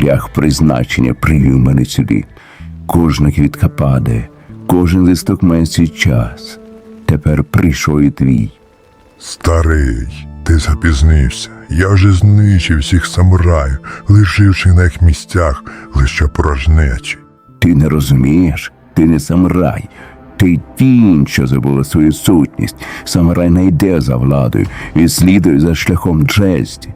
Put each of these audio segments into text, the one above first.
шлях призначення привів мене сюди. Кожна квітка падає, кожен листок має свій час. Тепер прийшов і твій. Старий, ти запізнився. Я вже знищив всіх самураїв, лишивши на їх місцях лише порожнечі. Ти не розумієш, ти не самурай. Ти тінь, що забула свою сутність. Самурай не йде за владою і слідує за шляхом честі.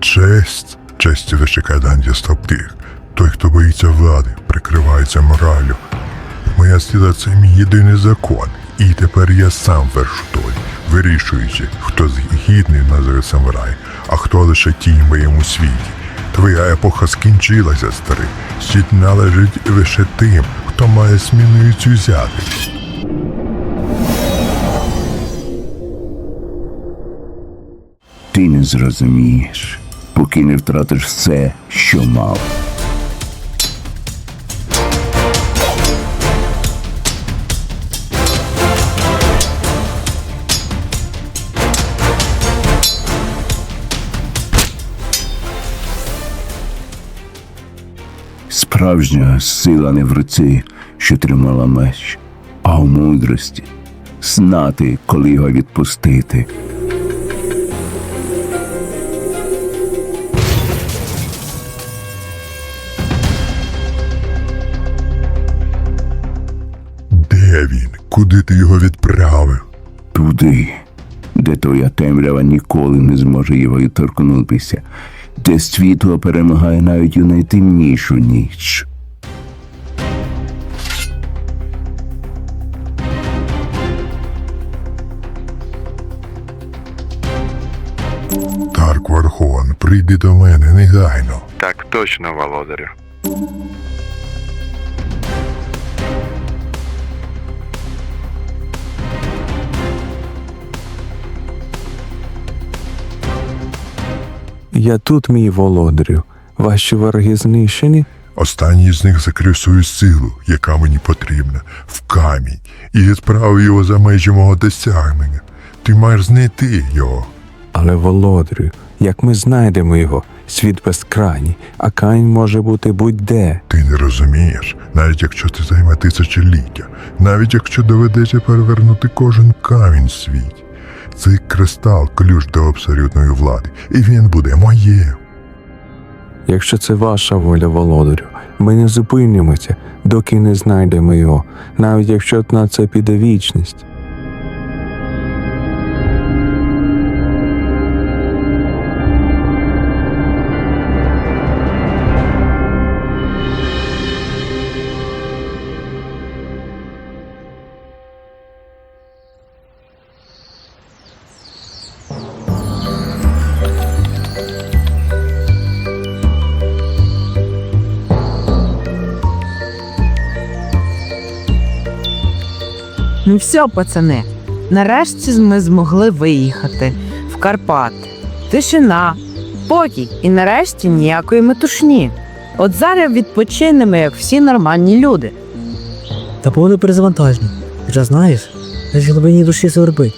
Честь, честі кайдан стовпих. Той, хто боїться влади, прикривається моралю. Моя сила це мій єдиний закон, і тепер я сам вершу долі, вирішуючи, хто гідний називає самурай, а хто лише тінь в моєму світі. Твоя епоха скінчилася, старий. Світ належить лише тим, хто має сміливість взяти. Ти не зрозумієш, поки не втратиш все, що мав. Справжня сила не в руці, що тримала меч, а в мудрості знати, коли його відпустити. Куди ти його відправив? туди, де твоя темрява ніколи не зможе його торкнутися, де світло перемагає навіть у найтемнішу ніч. Тарк Вархон, прийди до мене негайно. Так точно, володарю. Я тут, мій володарю. Ваші вороги знищені. Останній з них закрив свою силу, яка мені потрібна, в камінь, і відправив його за межі мого досягнення. Ти маєш знайти його. Але володарю, як ми знайдемо його, світ безкрайній, а камінь може бути будь-де. Ти не розумієш, навіть якщо це займе тисячоліття, навіть якщо доведеться перевернути кожен камінь в світі. Цей кристал ключ до абсолютної влади, і він буде моєм. Якщо це ваша воля, володарю, ми не зупинимося, доки не знайдемо його, навіть якщо на це піде вічність. Ну все, пацани. Нарешті ми змогли виїхати в Карпати. Тишина, спокій і нарешті ніякої метушні. От зараз відпочинемо, як всі нормальні люди. Та повне перезавантаження. Ти ж знаєш, на глибині душі це.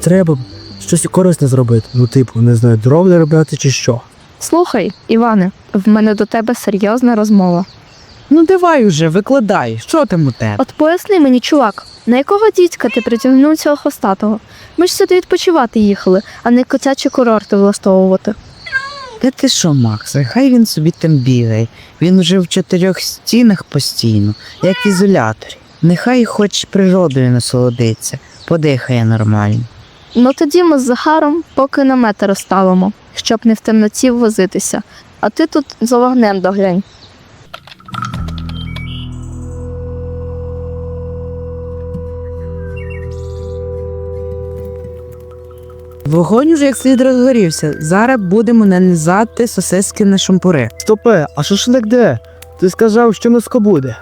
Треба щось корисне зробити. Ну, типу, не знаю, дров заробляти чи що. Слухай, Іване, в мене до тебе серйозна розмова. Ну давай уже, викладай, що там у тебе? От поясни мені, чувак, на якого дідька ти притягнув цього хвостатого? Ми ж сюди відпочивати їхали, а не котячі курорти влаштовувати. Та ти що, Макс, хай він собі там бігає. Він уже в чотирьох стінах постійно, як в ізоляторі. Нехай хоч природою насолодиться, подихає нормально. Ну тоді ми з Захаром поки намети розставимо, щоб не в темноті возитися. А ти тут за вогнем доглянь. Вогонь уже як слід розгорівся. Зараз будемо нанизати сосиски на шампури. Стопе, а шашлик де? Ти сказав, що миско буде.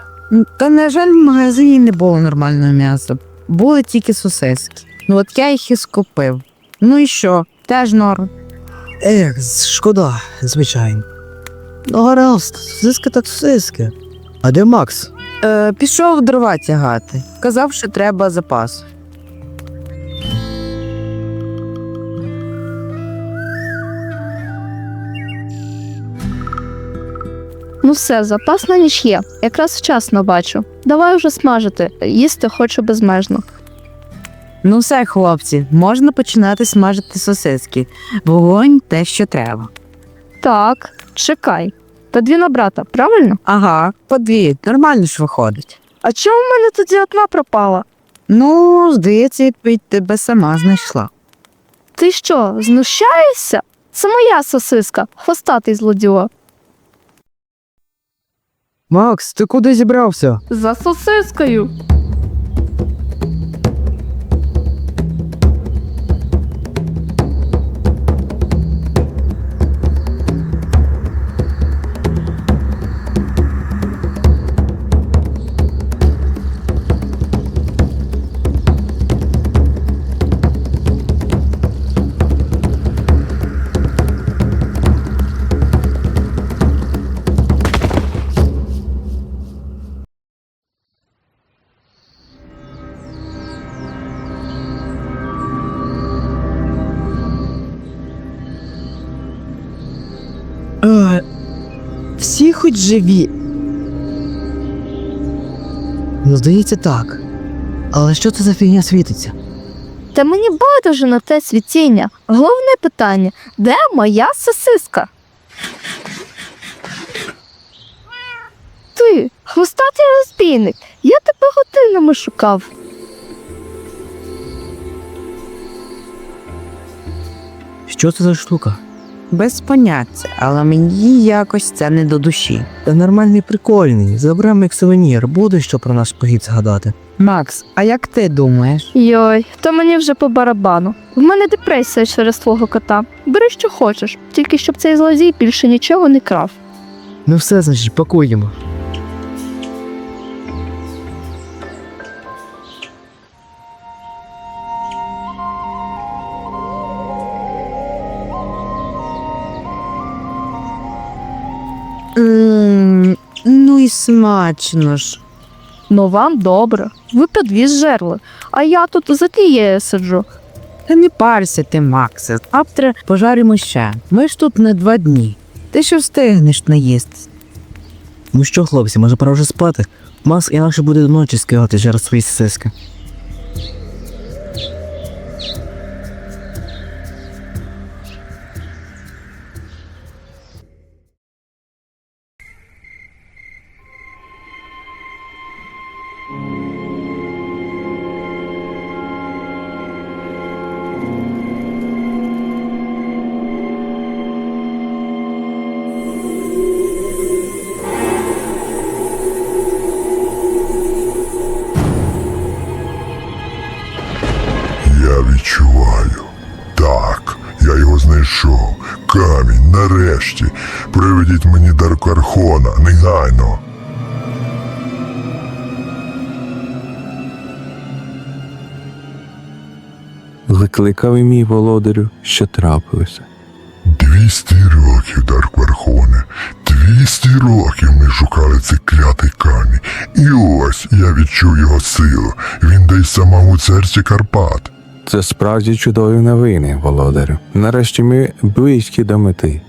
Та, на жаль, в магазині не було нормального м'яса. Були тільки сосиски. Ну от я їх і скупив. Ну і що? Теж норм. Ех, шкода, звичайно. Ну, гаразд, сиски так сиски. А де Макс? Е, пішов дрова тягати. Казав, що треба запас. Ну все, запас на ніч є. Якраз вчасно бачу. Давай уже смажити. Їсти хочу безмежно. Ну все, хлопці, можна починати смажити сосиски. Вогонь те, що треба. Так, чекай. Та дві на брата, правильно? Ага, по дві, нормально ж виходить. А чому в мене тоді одна пропала? Ну, здається, відповідь тебе сама знайшла. Ти що, знущаєшся? Це моя сосиска, хвостатий злодіо. Макс, ти куди зібрався? За сосискою. Хоч живі. Ну, здається, так. Але що це за фігня світиться? Та мені байдуже на те світіння. Головне питання: де моя сосиска? Ти, хвостатий розбійник, я тебе годинами шукав. Що це за штука? Без поняття, але мені якось це не до душі. Та нормальний прикольний. Заберемо як сувенір, буде що про наш похід згадати. Макс, а як ти думаєш? Йой, то мені вже по барабану. В мене депресія через твого кота. Бери, що хочеш, тільки щоб цей злодій більше нічого не крав. Ну все, значить, пакуємо. Ну і смачно ж. Ну вам добре. Ви підвіз жерли, а я тут за тією сиджу. Та не парся ти, Максе. Завтра пожаримо ще. Ми ж тут не два дні. Ти що встигнеш наїсти? Ну що, хлопці, може пора вже спати? Макс інакше буде до ночі скигати через свої сиски. Знайшов. Камінь, нарешті. Приведіть мені Даркархона, негайно. Викликав і мій володарю, що трапилося. Двісті років, Дарквархоне. Двісті років ми шукали цей клятий камінь. І ось я відчув його силу. Він десь самому серці Карпат. Це справді чудові новини, володарю. Нарешті ми близькі до мети.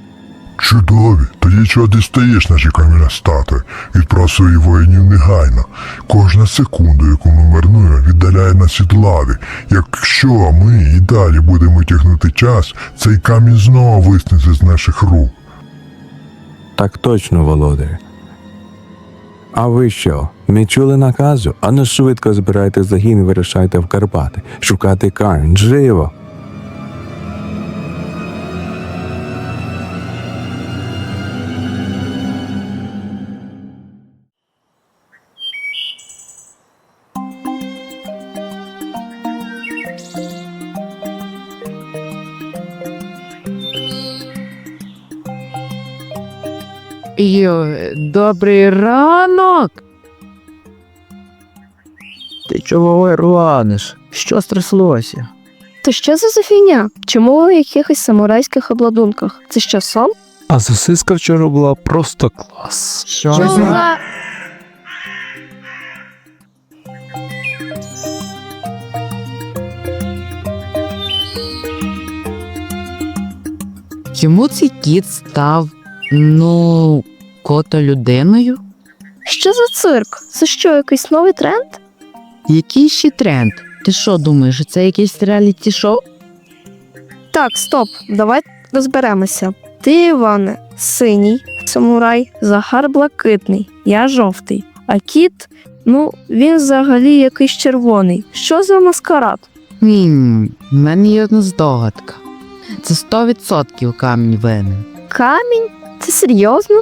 Чудові, тоді чого дістаєш наші кам'яна статуї? Відправ своїх воїнів негайно. Кожна секунда, яку ми марнуємо, віддаляє нас від лави. Якщо ми і далі будемо тягнути час, цей камінь знову виснеться з наших рук. Так точно, володарю. А ви що? Не чули наказу? Ану швидко збирайте загін і вирішайте в Карпати. Шукати Карн, Живо! Йо, добрий ранок. Ти чого руаниш? Що стряслося? То що за фігня? Чому ви в якихось самурайських обладунках? Це що сон? А сосиска вчора була просто клас. Що? Чула. Чому цей кіт став, ну, кота людиною? Що за цирк? Це що, якийсь новий тренд? Який ще тренд? Ти що думаєш, це якесь реаліті шоу? Так, стоп, давай розберемося. Ти, Іване, синій, самурай, Захар блакитний, я жовтий. А кіт, ну, він взагалі якийсь червоний. Що за маскарад? Хм, в мене є одна здогадка. Це 100% камінь винен. Камінь? Це серйозно?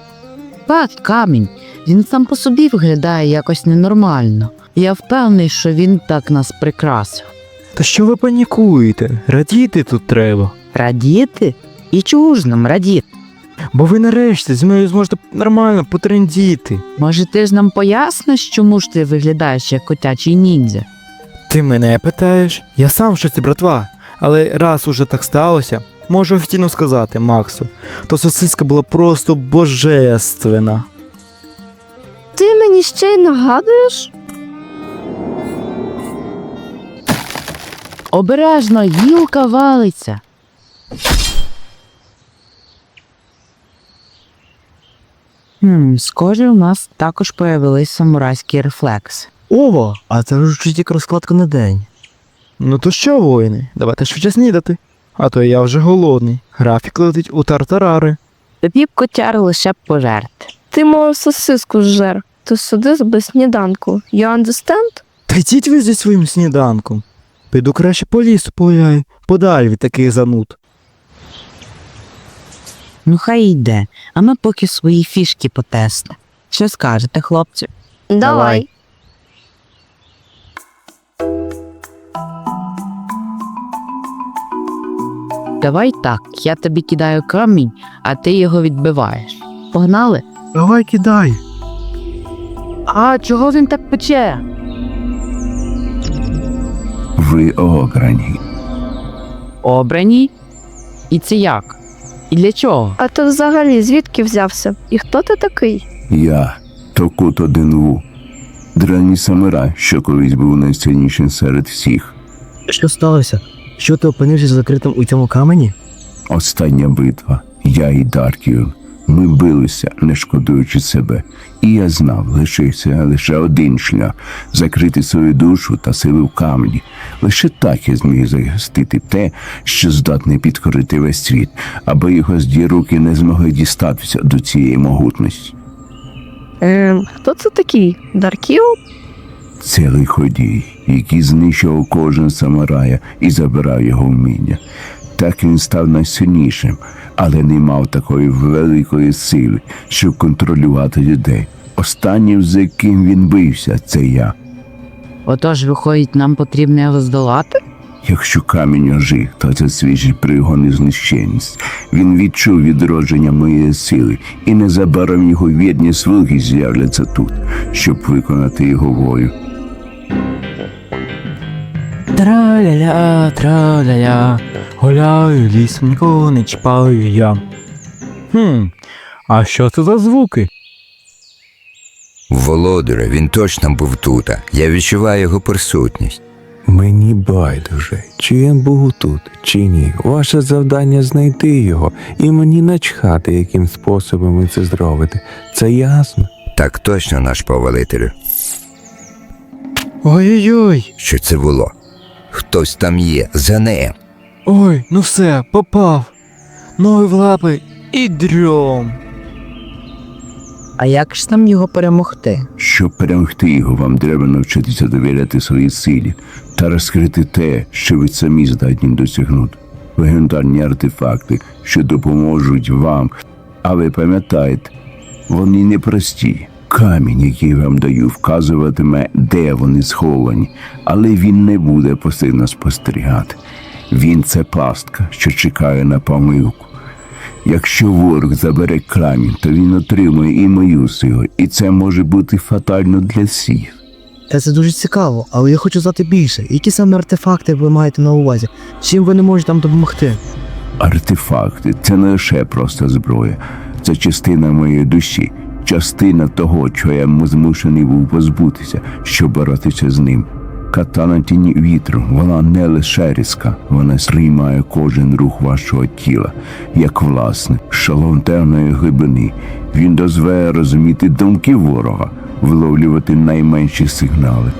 Так, камінь. Він сам по собі виглядає якось ненормально. Я впевнений, що він так нас прикрасив. Та що ви панікуєте? Радіти тут треба. Радіти? І чого ж нам радіти? Бо ви нарешті зі мною зможете нормально потрендіти. Може, ти ж нам поясниш, чому ж ти виглядаєш як котячий ніндзя? Ти мене питаєш? Я сам шоці, братва. Але раз уже так сталося, можу офіційно сказати, Максу, то сосиска була просто божественна. Ти мені ще й нагадуєш? Обережно, гілка валиться. Хм, схоже, у нас також появились самурайські рефлекси. Ого, а це вже чуть як розкладка на день. Ну то що, воїни, давайте швидше снідати. А то я вже голодний. Графік летить у тартарари. Тобі б котяр лише пожерти. Ти мою сосиску зжер. Ти сиди без сніданку. You understand? Та йдіть ви зі своїм сніданком. Піду краще по лісу погуляю, подалі від таких зануд. Ну хай йде, а ми поки свої фішки потесне. Що скажете, хлопці? Давай. Давай так, я тобі кидаю камінь, а ти його відбиваєш. Погнали? Давай кидай. А чого він так пече? Ви ограні. Обрані? І це як? І для чого? А ти взагалі звідки взявся? І хто ти такий? Я Токуто Денву. Древній самурай, що колись був найсильнішим серед всіх. Що сталося? Що ти опинився закритим у цьому камені? Остання битва. Я і Даркіон. Ми билися, не шкодуючи себе. І я знав, лишився лише один шлях закрити свою душу та сили в камені. Лише так я зміг захистити те, що здатне підкорити весь світ, аби його зді руки не змогли дістатися до цієї могутності. Ем, хто це такий? Даркіо? Це лиходій, який знищував кожен самурая і забирав його вміння. Так він став найсильнішим, але не мав такої великої сили, щоб контролювати людей. Останнім, з яким він бився, це я. Отож, виходить, нам потрібно його здолати? Якщо камінь ожив, то це свіжий пригон і знищенність. Він відчув відродження моєї сили, і незабаром його вірні слуги з'являться тут, щоб виконати його волю. Траля-ля, траля-ля, гуляю лісом, нікого не чіпаю я. Хм, а що це за звуки? Володаре, він точно був тут. Я відчуваю його присутність. Мені байдуже, чи він був тут, чи ні. Ваше завдання знайти його, і мені начхати, яким способом ви це зробите. Це ясно. Так точно, наш повелителю. Ой-ой-ой. Що це було? Хтось там є, за ним. Ой, ну все, попав. Ноги в лапи і дрьом. А як ж нам його перемогти? Щоб перемогти його, вам треба навчитися довіряти своїй силі та розкрити те, що ви самі здатні досягнути. Легендарні артефакти, що допоможуть вам. А ви пам'ятаєте, вони непрості. Камінь, який вам даю, вказуватиме, де вони сховані, але він не буде постійно спостерігати. Він це пастка, що чекає на помилку. Якщо ворог забере камінь, то він отримує і мою силу, і це може бути фатально для всіх. Та це дуже цікаво, але я хочу знати більше. Які саме артефакти ви маєте на увазі? Чим ви не можете нам допомогти? Артефакти це не лише просто зброя, це частина моєї душі, частина того, чого я змушений був позбутися, щоб боротися з ним. Катана тіні вітру, вона не лише різка, вона сприймає кожен рух вашого тіла, як власне, шалом темної глибини. Він дозволяє розуміти думки ворога, виловлювати найменші сигнали.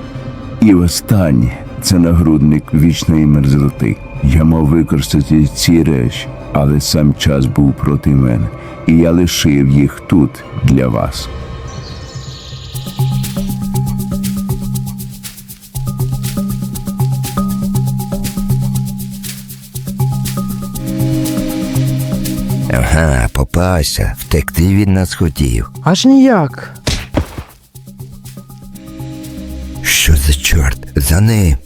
І останнє це нагрудник вічної мерзлоти. Я мав використати ці речі, але сам час був проти мене, і я лишив їх тут для вас. Ага, попався, втекти від нас хотів. Аж ніяк. Що за чорт? За ним.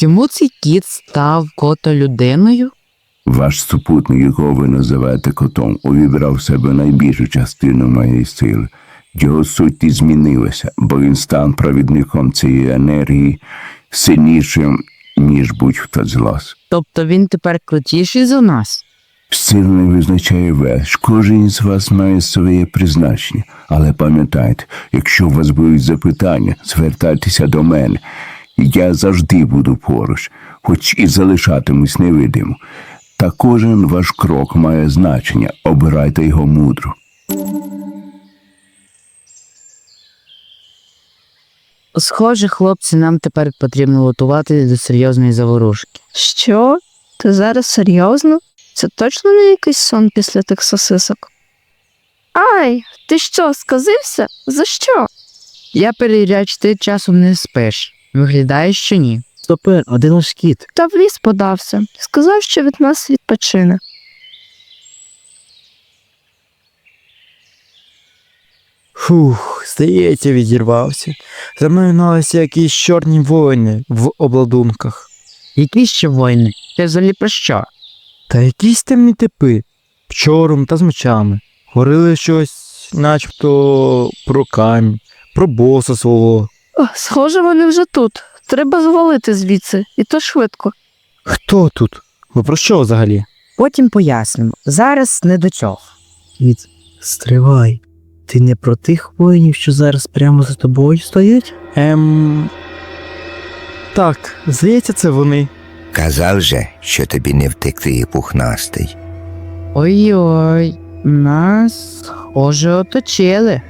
Чому цей кіт став кото людиною? Ваш супутник, якого ви називаєте котом, увібрав в себе найбільшу частину моєї сили. Його суть змінилася, бо він став провідником цієї енергії сильнішим, ніж будь-хто з вас. Тобто він тепер крутіший за нас? Сила не визначає веш. Кожен із вас має своє призначення. Але пам'ятайте, якщо у вас будуть запитання, звертайтеся до мене. Я завжди буду поруч, хоч і залишатимусь невидимо. Та кожен ваш крок має значення. Обирайте його мудро. Схоже, хлопці, нам тепер потрібно готувати до серйозної заворушки. Що? Ти зараз серйозно? Це точно не якийсь сон після тих сосисок? Ай, ти що, сказився? За що? Я перевіряю, чи ти часом не спиш. Виглядає, що ні. Стопер, а де наш кіт? Та в ліс подався. Сказав, що від нас відпочине. Фух, здається, відірвався. За мною гналися якісь чорні воїни в обладунках. Які ще воїни? Ти взагалі про що? Та якісь темні типи, чором та з мечами. Говорили щось, начебто про камінь, про боса свого. Схоже, вони вже тут. Треба звалити звідси, і то швидко. Хто тут? Ви про що взагалі? Потім пояснимо. Зараз не до цього. Кіт, стривай. Ти не про тих воїнів, що зараз прямо за тобою стоять? Ем. Так, здається, це вони. Казав же, що тобі не втекти, пухнастий. Ой-ой, нас, схоже, оточили.